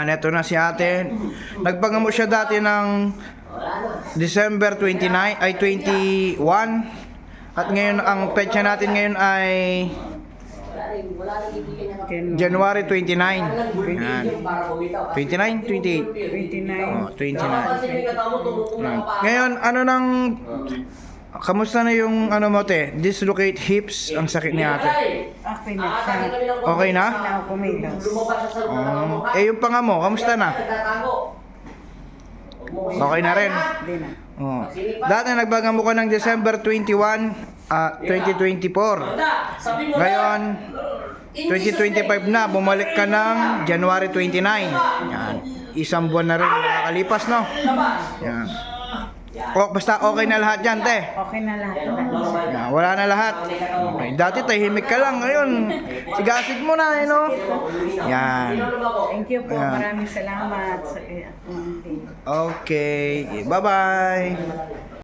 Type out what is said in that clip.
Yan, ito na si ate. Nagpagamot siya dati ng December 29, ay 21. At ngayon, ang petsa natin ngayon ay January 29. Yan. 29, 28. 29. Oh, 29. Yan. Ngayon, ano nang Kamusta na yung ano mo te? Dislocate hips ang sakit ni ate. Okay na siya. Okay na? Ako kumilos. Um, eh yung panga mo, kamusta na? Okay na rin. Hindi na. Oh. Dati nagbagamo ka ng December 21, ah 2024. Ngayon, 2025 na, bumalik ka ng January 29. Yan. Isang buwan na rin nakakalipas, no? Yan. O, basta okay na lahat yan, te. Okay na lahat. na. Wala na lahat. Okay. Dati tahimik ka lang, ngayon, sigasid mo na, eh, no? Yan. Thank you po. Ayan. Maraming salamat sa eh, Okay. Bye-bye.